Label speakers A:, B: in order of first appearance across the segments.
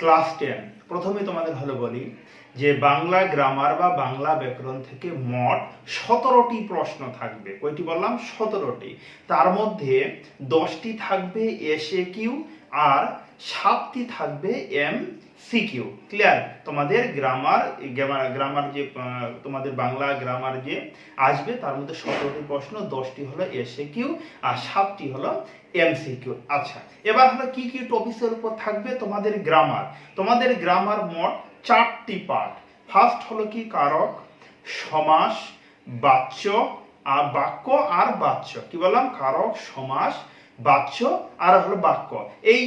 A: Class ten. প্রথমে তোমাদের ভালো বলি যে বাংলা গ্রামার বা বাংলা ব্যাকরণ থেকে মোট সতেরোটি প্রশ্ন থাকবে। কয়টি বললাম? সতেরোটি। তার মধ্যে দশটি থাকবে এসে কিউ আর সাতটি থাকবে এম সিকিউ ক্লিয়ার তোমাদের গ্রামার গ্রামার যে তোমাদের বাংলা গ্রামার যে আসবে, তার মধ্যে সতেরোটি প্রশ্ন, দশটি হলো এসে কিউ আর সাতটি হলো এমসিকিউ আচ্ছা এবার হলো কি কি টপিকের উপর থাকবে তোমাদের গ্রামার তোমাদের গ্রামার মোট চারটি পার্ট ফার্স্ট হলো কি কারক, সমাস, বাচ্য আর বাক্য আর বাচ্য। কি বললাম? কারক, সমাস, বাচ্য আর হলো বাক্য। এই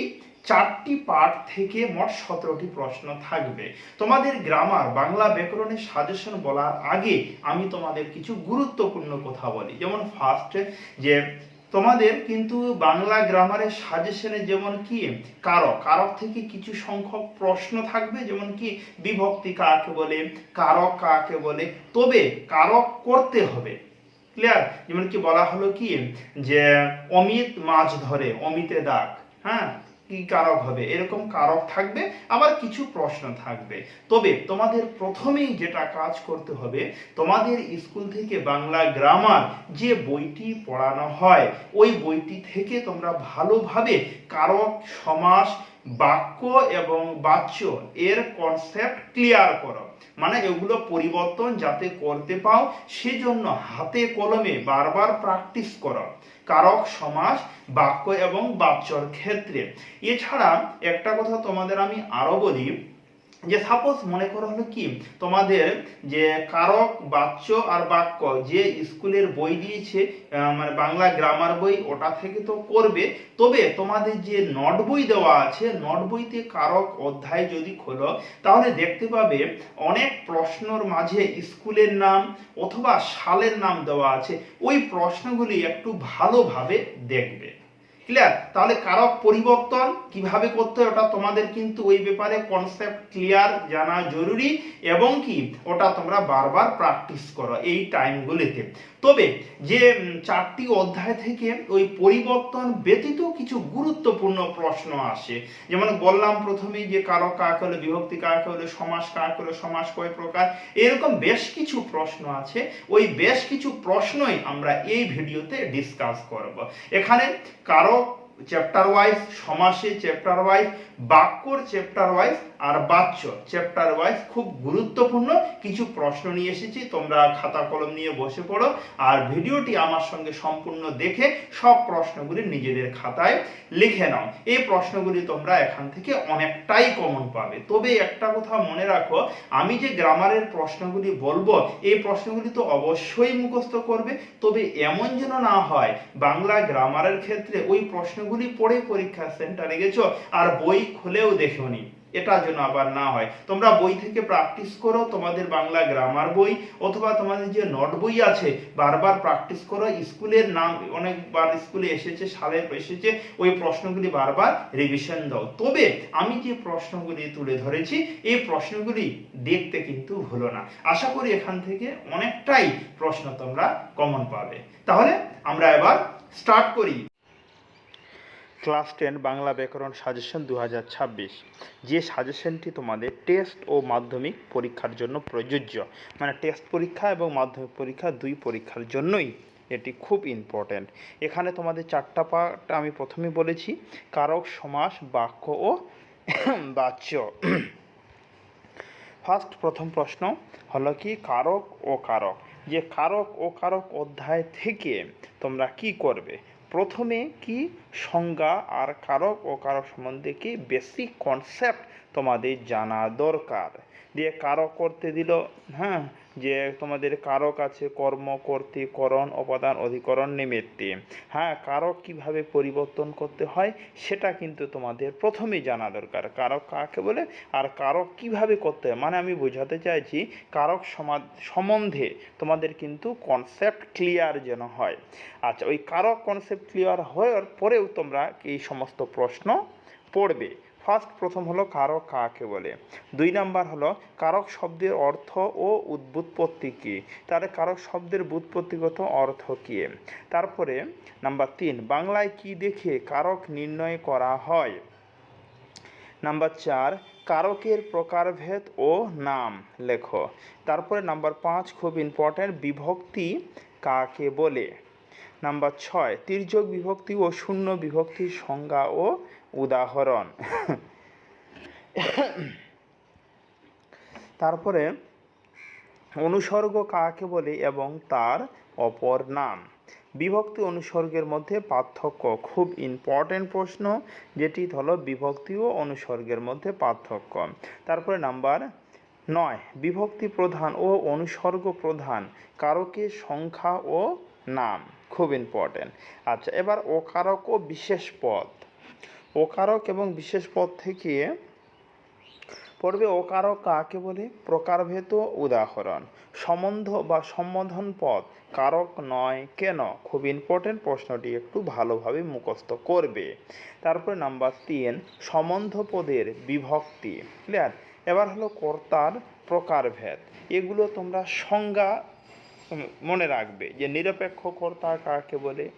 A: চারটি পার্ট থেকে মোট সতেরোটি প্রশ্ন থাকবে। তোমাদের গ্রামার বাংলা ব্যাকরণের সাজেশন বলার আগে আমি তোমাদের কিছু গুরুত্বপূর্ণ কথা বলি। যেমন ফার্স্ট যে তোমাদের কিন্তু বাংলা গ্রামারের সাজেশনে যেমন কি, কারক। কারক থেকে কিছু সংখ্যক প্রশ্ন থাকবে, যেমন কি, বিভক্তি কাকে বলে, কারক কাকে বলে। তবে কারক করতে হবে। ক্লিয়ার যেমন কি বলা হলো কি, যে অমিত মাছ ধরে, অমিতে দাগ। হ্যাঁ? কি কারক হবে? এরকম কারক থাকবে, আবার কিছু প্রশ্ন থাকবে। তবে তোমাদের প্রথমেই যেটা কাজ করতে হবে, তোমাদের স্কুল থেকে বাংলা গ্রামার যে বইটি পড়ানো হয়, ওই বইটি থেকে তোমরা ভালোভাবে কারক, সমাস, বাক্য এবং বাচ্য এর কনসেপ্ট ক্লিয়ার করো। মানে এগুলো পরিবর্তন যাতে করতে পাও, সেজন্য হাতে কলমে বারবার প্র্যাকটিস করো। কারক, সমাস, বাক্য এবং বাচ্যর ক্ষেত্রে। এছাড়া একটা কথা তোমাদের আমি আরও বলি যে সাপোজ মনে করা হলো কি, তোমাদের যে কারক বাচ্য আর বাক্য যে স্কুলের বই দিয়েছে মানে বাংলা গ্রামার বই, ওটা থেকে তো করবে। তবে তোমাদের যে নট বই দেওয়া আছে নট বইতে কারক অধ্যায় যদি খোলো, তাহলে দেখতে পাবে অনেক প্রশ্নর মাঝে স্কুলের নাম অথবা সালের নাম দেওয়া আছে। ওই প্রশ্নগুলি একটু ভালোভাবে দেখবে। ক্লিয়ার তাহলে কারক পরিবর্তন কীভাবে করতে হয় ওটা তোমাদের কিন্তু ওই ব্যাপারে কনসেপ্ট ক্লিয়ার জানা জরুরি এবং কি? ওটা তোমরা বারবার প্র্যাকটিস করো এই টাইমগুলিতে তবে যে চারটি অধ্যায় থেকে ওই পরিবর্তন ব্যতীত কিছু গুরুত্বপূর্ণ প্রশ্ন আসে। যেমন বললাম প্রথমেই যে কারক কাক হলে বিভক্তি, কাক হলে সমাস, কাক হলে সমাস কয় প্রকার, এরকম বেশ কিছু প্রশ্ন আছে। ওই বেশ কিছু প্রশ্নই আমরা এই ভিডিওতে ডিসকাস করব। এখানে কারক চ্যাপ্টার ওয়াইজ সমাসে চ্যাপ্টার ওয়াইজ বাক্যর চ্যাপ্টার ওয়াইজ আর বাচ্য চ্যাপ্টার ওয়াইজ খুব গুরুত্বপূর্ণ। কিছু প্রশ্ন নিয়ে এসেছি, তোমরা খাতা কলম নিয়ে বসে পড়ো আর ভিডিওটি আমার সঙ্গে সম্পূর্ণ দেখে সব প্রশ্নগুলি নিজেদের খাতায় লিখে নাও। এই প্রশ্নগুলি তোমরা এখান থেকে অনেকটাই কমন পাবে। তবে একটা কথা মনে রাখো, আমি যে গ্রামারের প্রশ্নগুলি বলব, এই প্রশ্নগুলি তো অবশ্যই মুখস্থ করবে। তবে এমন যেন না হয়, বাংলা গ্রামারের ক্ষেত্রে ওই প্রশ্নগুলি পড়ে পরীক্ষা সেন্টারে গেছো আর বই খুলেও দেখোনি এটা যেন আবার না হয়। তোমরা বই থেকে প্র্যাকটিস করো, তোমাদের বাংলা গ্রামার বই অথবা তোমাদের যে নোট বই আছে, বারবার প্র্যাকটিস করো। স্কুলের নাম অনেকবার স্কুলে এসেছে, সালে এসেছে, ওই প্রশ্নগুলি বারবার রিভিশন দাও। তবে আমি যে প্রশ্নগুলি তুলে ধরেছি, এই প্রশ্নগুলি দেখতে কিন্তু ভুলো না। আশা করি এখান থেকে অনেকটাই প্রশ্ন তোমরা কমন পাবে। তাহলে আমরা এবার স্টার্ট করি। ক্লাস টেন বাংলা ব্যাকরণ সাজেশন দু হাজার ছাব্বিশ। যে সাজেশনটি তোমাদের টেস্ট ও মাধ্যমিক পরীক্ষার জন্য প্রযোজ্য। মানে টেস্ট পরীক্ষা এবং মাধ্যমিক পরীক্ষা দুই পরীক্ষার জন্যই এটি খুব ইম্পর্ট্যান্ট এখানে তোমাদের চারটা পার্ট আমি প্রথমেই বলেছি, কারক, সমাস, বাক্য ও বাচ্য। ফার্স্ট প্রথম প্রশ্ন হলো কি, কারক ও কারক? যে কারক ও কারক অধ্যায় থেকে তোমরা কি করবে? প্রথমে কি সংজ্ঞা আর কারক ও কারক সম্বন্ধে কি বেসিক কনসেপ্ট তোমাদের জানা দরকার? দিয়ে কারক করতে দিল হ্যাঁ? যে তোমাদের কারক আছে কর্ম করণ অপাদান অধিকরণ নিমিত্তে। হ্যাঁ কারক কীভাবে পরিবর্তন করতে হয় সেটা কিন্তু তোমাদের প্রথমেই জানা দরকার। কারক কাকে বলে? আর কারক কীভাবে করতে হয়? মানে আমি বোঝাতে চাইছি, কারক সমাজ সম্বন্ধে তোমাদের কিন্তু কনসেপ্ট ক্লিয়ার যেন হয়। আচ্ছা ওই কারক কনসেপ্ট ক্লিয়ার হওয়ার পরেও তোমরা এই সমস্ত প্রশ্ন পড়বে। ফার্স্ট প্রথম হলো কারক কাকে বলে? দুই নাম্বার হলো কারক শব্দের অর্থ ও উদ্ভুৎপত্তি কী? তাহলে কারক শব্দের ব্যুৎপত্তিগত অর্থ কী? তারপরে নাম্বার তিন, বাংলায় কি দেখে কারক নির্ণয় করা হয়? নাম্বার চার, কারকের প্রকারভেদ ও নাম লেখো। তারপরে নাম্বার পাঁচ, খুব ইম্পর্ট্যান্ট বিভক্তি কাকে বলে? নাম্বার ছয়, তির্যক বিভক্তি ও শূন্য বিভক্তির সংজ্ঞা ও উদাহরণ। তারপরে, অনুসর্গ কাকে বলে এবং তার অপর নাম? বিভক্তি অনুসর্গের মধ্যে পার্থক্য খুব ইম্পর্টেন্ট প্রশ্ন, যেটি হলো বিভক্তি ও অনুসর্গের মধ্যে পার্থক্য। তারপরে নাম্বার নয়, বিভক্তি প্রধান ও অনুসর্গ প্রধান কারকের সংখ্যা ও নাম, খুব ইম্পর্টেন্ট আচ্ছা এবার ওকারক ও বিশেষ পদ। ওকারক এবং বিশেষ পদ থেকে পড়বে ওকারক কাকে বলে? প্রকারভেদ উদাহরণ। সম্বন্ধ বা সম্বোধন পদ, কারক নয় কেন? খুব ইম্পর্টেন্ট প্রশ্নটি একটু ভালোভাবে মুখস্থ করবে। তারপরে নাম্বার তিন, সম্বন্ধ পদের বিভক্তি। ক্লিয়ার এবার হলো কর্তার প্রকারভেদ। এগুলো তোমরা সংজ্ঞা মনে রাখবে যে নিরপেক্ষ কর্তা কাকে বলে?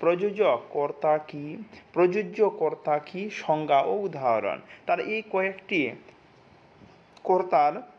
A: প্রযোজক কর্তা কি? প্রযোজ্য কর্তা কি? সংজ্ঞা ও উদাহরণ। তার এই কয়েকটি কর্তার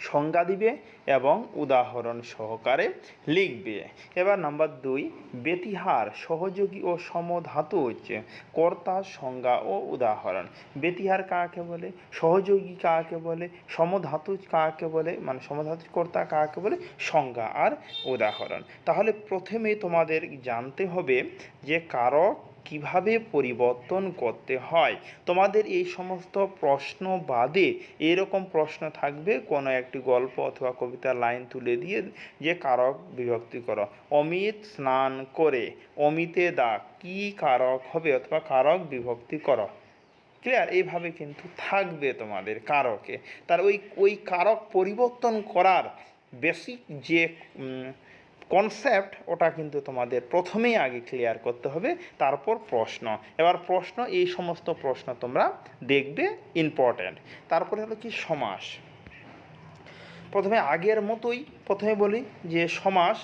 A: সংজ্ঞা দিবে এবং উদাহরণ সহকারে লিখবে। এবার নাম্বার দুই বেতিহার সহযোগী ও সমধাতু হচ্ছে কর্তা, সংজ্ঞা ও উদাহরণ। বেতিহার কাকে বলে? সহযোগী কাকে বলে? সমধাতু কাকে বলে? মানে সমধাতু কর্তা কাকে বলে? সংজ্ঞা আর উদাহরণ। তাহলে প্রথমে তোমাদের জানতে হবে যে কারক কীভাবে পরিবর্তন করতে হয়? তোমাদের এই সমস্ত প্রশ্ন বাদে এরকম প্রশ্ন থাকবে কোনো একটি গল্প অথবা কবিতার লাইন তুলে দিয়ে যে কারক বিভক্তি করো অমিত স্নান করে, অমিতে দা, কি কারক হবে অথবা কারক বিভক্তি করো ক্লিয়ার? এইভাবে কিন্তু থাকবে তোমাদের কারকে। তার ওই ওই কারক পরিবর্তন করার বেসিক যে কনসেপ্ট ওটা কিন্তু তোমাদের প্রথমেই আগে ক্লিয়ার করতে হবে, তারপর প্রশ্ন। এবার প্রশ্ন, এই সমস্ত প্রশ্ন তোমরা দেখবে ইম্পর্ট্যান্ট তারপরে হলো কি সমাস। প্রথমে আগের মতোই প্রথমে বলি যে সমাস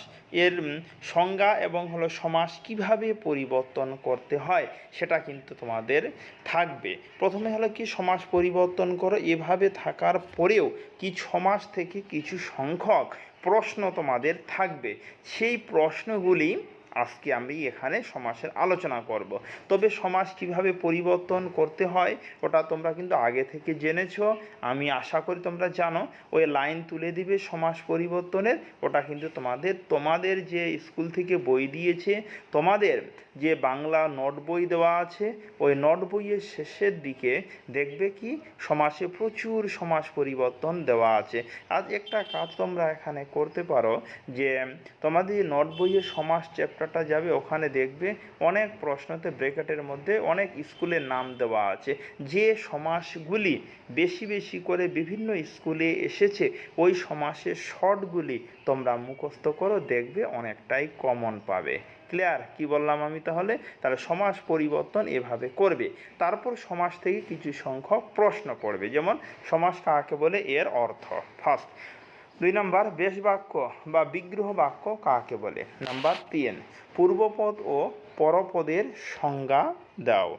A: এর সংজ্ঞা এবং হলো সমাস কীভাবে পরিবর্তন করতে হয় সেটা কিন্তু তোমাদের থাকবে। প্রথমে হলো কি সমাস পরিবর্তন করো, এভাবে থাকার পরেও কি সমাস থেকে কিছু সংখ্যক প্রশ্ন তোমাদের থাকবে। সেই প্রশ্নগুলি আজকে আমি এখানে সমাসের আলোচনা করব। তবে সমাস কীভাবে পরিবর্তন করতে হয়, ওটা তোমরা কিন্তু আগে থেকে জেনেছো। আমি আশা করি তোমরা জানো, ওই লাইন তুলে দিবে সমাস পরিবর্তনের। ওটা কিন্তু তোমাদের তোমাদের যে স্কুল থেকে বই দিয়েছে, তোমাদের যে বাংলা নোট বই দেওয়া আছে, ওই নোট বইয়ের শেষের দিকে দেখবে কি, সমাসে প্রচুর সমাস পরিবর্তন দেওয়া আছে। আজ একটা কাজ তোমরা এখানে করতে পারো যে, তোমাদের নোট বইয়ের সমাস চ্যাপ্টারটা যাবে, ওখানে দেখবে অনেক প্রশ্নতে ব্রেকেটের মধ্যে অনেক স্কুলের নাম দেওয়া আছে। যে সমাসগুলি বেশি বেশি করে বিভিন্ন স্কুলে এসেছে, ওই সমাসের শর্টগুলি তোমরা মুখস্থ করো, দেখবে অনেকটাই কমন পাবে। ক্লিয়ার কি বললাম আমি তাহলে? তাহলে সমাস পরিবর্তন এভাবে করবে। তারপর সমাস থেকে কিছু সংখ্যক প্রশ্ন পড়বে, যেমন সমাস কাকে বলে? এর অর্থ। ফার্স্ট দুই নাম্বার বেশ বাক্য বা বিগ্রহ বাক্য কাকে বলে? নাম্বার তিন, পূর্বপদ ও পরপদের সংজ্ঞা দাও।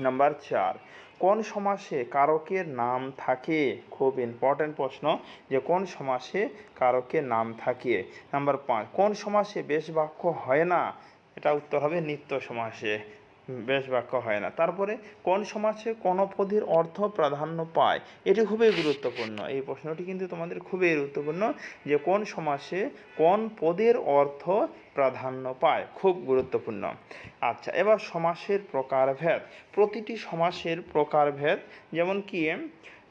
A: নাম্বার চার, কোন সমাসে কারকের নাম থাকে? খুব ইম্পর্ট্যান্ট প্রশ্ন যে কোন সমাসে কারকের নাম থাকে। নাম্বার পাঁচ, কোন সমাসে বেশ বাক্য হয় না? এটা উত্তর হবে নিত্য সমাসে। বেশ বাক্য হয় না। তারপরে, কোন সমাজে কোন পদের অর্থ প্রাধান্য পায়? এটি খুবই গুরুত্বপূর্ণ। এই প্রশ্নটি কিন্তু তোমাদের খুবই গুরুত্বপূর্ণ যে কোন সমাসে কোন পদের অর্থ প্রাধান্য পায়। খুব গুরুত্বপূর্ণ। আচ্ছা এবার সমাসের প্রকারভেদ। প্রতিটি সমাসের প্রকারভেদ যেমন কি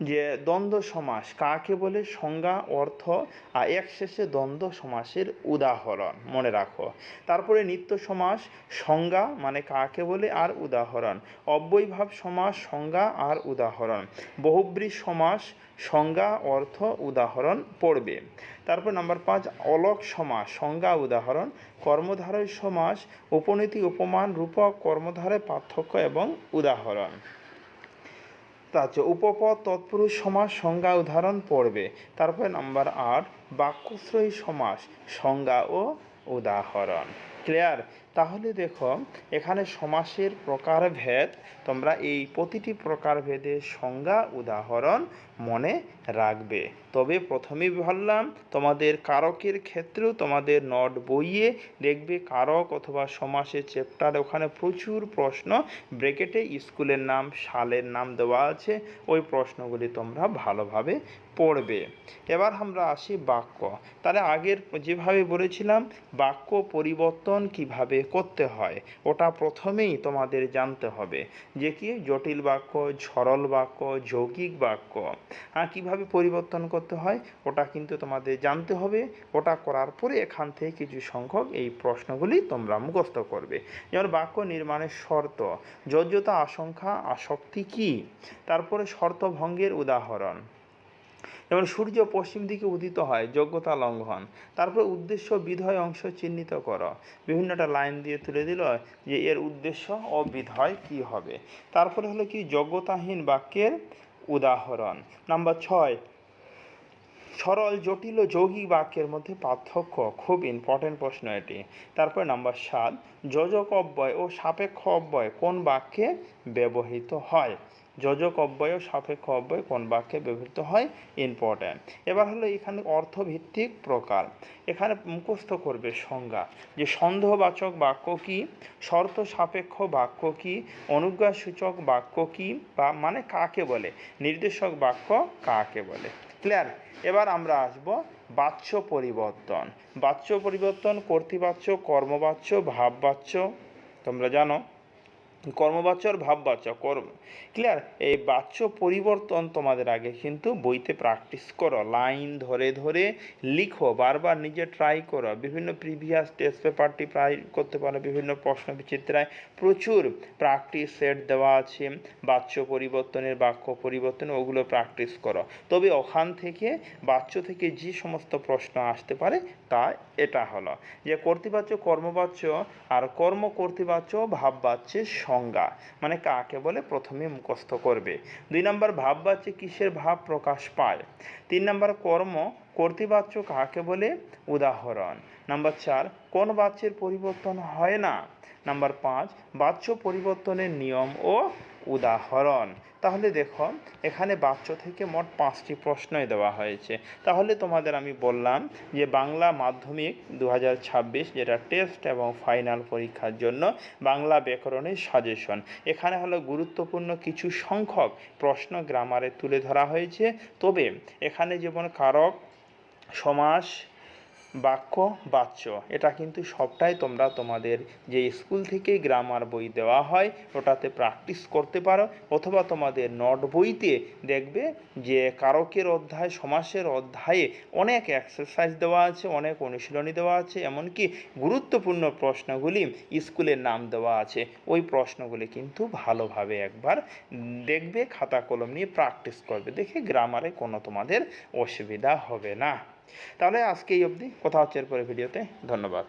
A: যে দ্বন্দ্ব সমাস, কাকে বলে? সংজ্ঞা, অর্থ, আর এক শেষে দ্বন্দ্ব সমাসের উদাহরণ, মনে রাখো। তারপরে নিত্য সমাস, সংজ্ঞা মানে কাকে বলে? আর উদাহরণ। অব্যয়ভাব সমাস, সংজ্ঞা, আর উদাহরণ। বহুব্রী সমাস, সংজ্ঞা, অর্থ, উদাহরণ পড়বে। তারপর নাম্বার পাঁচ, অলক সমাস, সংজ্ঞা, উদাহরণ। কর্মধারয় সমাস, উপনীতি, উপমান, রূপক, কর্মধারয়, পার্থক্য এবং উদাহরণ। তা হচ্ছে উপপদ তৎপুরুষ সমাস সংজ্ঞা উদাহরণ পড়বে। তারপরে নাম্বার আট, বাক্যশ্রয়ী সমাস সংজ্ঞা ও উদাহরণ। ক্লিয়ার? তাহলে দেখো, এখানে সমাসের প্রকারভেদ, তোমরা এই প্রতিটি প্রকারভেদের সংজ্ঞা, উদাহরণ মনে রাখবে। তবে প্রথমেই বললাম তোমাদের কারকের ক্ষেত্রেও তোমাদের নট বইয়ে দেখবে কারক অথবা সমাসের চ্যাপ্টার ওখানে প্রচুর প্রশ্ন ব্রেকেটে স্কুলের নাম, সালের নাম দেওয়া আছে, ওই প্রশ্নগুলি তোমরা ভালোভাবে পড়বে। এবার আমরা আসি বাক্য। তাহলে আগের যেভাবে বলেছিলাম, বাক্য পরিবর্তন কীভাবে করতে হয়, ওটা প্রথমেই তোমাদের জানতে হবে। যে কি? জটিল বাক্য, সরল বাক্য, যৌগিক বাক্য। কীভাবে পরিবর্তন করতে হয়, ওটা কিন্তু তোমাদের জানতে হবে। ওটা করার পরে এখান থেকে কিছু সংখ্যক এই প্রশ্নগুলি তোমরা মুখস্থ করবে। যেমন বাক্য নির্মাণের শর্ত যোগ্যতা আশঙ্কা, আসক্তি কি? তারপরে শর্ত ভঙ্গের উদাহরণ। যেমন সূর্য পশ্চিম দিকে উদিত হয়, যোগ্যতা লঙ্ঘন। তারপর উদ্দেশ্য, বিধয় অংশ চিহ্নিত করো। বিভিন্নটা লাইন দিয়ে তুলে দিল যে এর উদ্দেশ্য ও বিধয় কি হবে। তারপরে হলো কি, যোগ্যতাহীন বাক্যের উদাহরণ। নাম্বার ছয়, সরল, জটিল ও যৌগিক বাক্যের মধ্যে পার্থক্য খুব ইম্পর্টেন্ট প্রশ্ন এটি। তারপর নাম্বার সাত, যোজক অব্যয় ও সাপেক্ষ অব্যয় কোন বাক্যে ব্যবহৃত হয়? যোজক অব্যয় সাপেক্ষ অব্যয় কোন বাক্যে ব্যবহৃত হয়? ইম্পর্ট্যান্ট এবার হলো এখানে অর্থভিত্তিক প্রকার। এখানে মুখস্থ করবে সংজ্ঞা। যে সন্দেহবাচক বাক্য কি? শর্ত সাপেক্ষ বাক্য কি? অনুজ্ঞাসূচক বাক্য কি? বা মানে কাকে বলে? নির্দেশক বাক্য কাকে বলে? ক্লিয়ার এবার আমরা আসব বাচ্য পরিবর্তন। বাচ্য পরিবর্তন কর্তৃবাচ্য, কর্মবাচ্য, ভাববাচ্য। তোমরা জানো কর্মবাচ্য আর ভাববাচ্য, কর্ম। ক্লিয়ার এই বাচ্য পরিবর্তন তোমাদের আগে কিন্তু বইতে প্র্যাকটিস করো। লাইন ধরে ধরে লিখো, বারবার নিজে ট্রাই করো। বিভিন্ন প্রিভিয়াস টেস্ট পেপারটি ট্রাই করতে পারো, বিভিন্ন প্রশ্ন বিচিত্রায়। প্রচুর প্র্যাকটিস সেট দেওয়া আছে, বাচ্য পরিবর্তনের বাক্য পরিবর্তন, ওগুলো প্র্যাকটিস করো। তবে ওখান থেকে, বাচ্য থেকে যে সমস্ত প্রশ্ন আসতে পারে, তা এটা হলো। যে কর্তৃবাচ্য, কর্মবাচ্য আর কর্ম কর্তৃবাচ্য, ভাববাচ্যের সংজ্ঞা মানে কাকে বলে? প্রথমে মুখস্থ করবে। দুই নম্বর ভাববাচ্যে কিসের ভাব প্রকাশ পায়? তিন নম্বর, কর্ম কর্তৃবাচ্য কাকে বলে? উদাহরণ। নাম্বার চার, কোন বাচ্যের পরিবর্তন হয় না? নাম্বার পাঁচ বাচ্য পরিবর্তনের নিয়ম ও উদাহরণ। তাহলে দেখো, এখানে বাচ্চ থেকে মোট পাঁচটি প্রশ্নই দেওয়া হয়েছে। তাহলে তোমাদের আমি বললাম যে বাংলা মাধ্যমিক দু হাজার ছাব্বিশ যেটা টেস্ট এবং ফাইনাল পরীক্ষার জন্য বাংলা ব্যাকরণের সাজেশন। এখানে হলো গুরুত্বপূর্ণ কিছু সংখ্যক প্রশ্ন গ্রামারে তুলে ধরা হয়েছে। তবে এখানে যেমন কারক, সমাস বাক্য বাচ্য। এটা কিন্তু সবটাই তোমরা তোমাদের যে স্কুল থেকে গ্রামার বই দেওয়া হয়, ওটাতে প্র্যাকটিস করতে পারো। অথবা তোমাদের নোট বইতে দেখবে যে কারকের অধ্যায়, সমাসের অধ্যায়ে অনেক এক্সারসাইজ দেওয়া আছে, অনেক অনুশীলনী দেওয়া আছে, এমনকি গুরুত্বপূর্ণ প্রশ্নগুলি স্কুলের নাম দেওয়া আছে। ওই প্রশ্নগুলি কিন্তু ভালোভাবে একবার দেখবে, খাতা কলম নিয়ে প্র্যাকটিস করবে। দেখে গ্রামারে কোনো তোমাদের অসুবিধা হবে না। তাহলে আজকে এই অবধি। কথা হচ্ছে এরপরে ভিডিওতে। ধন্যবাদ।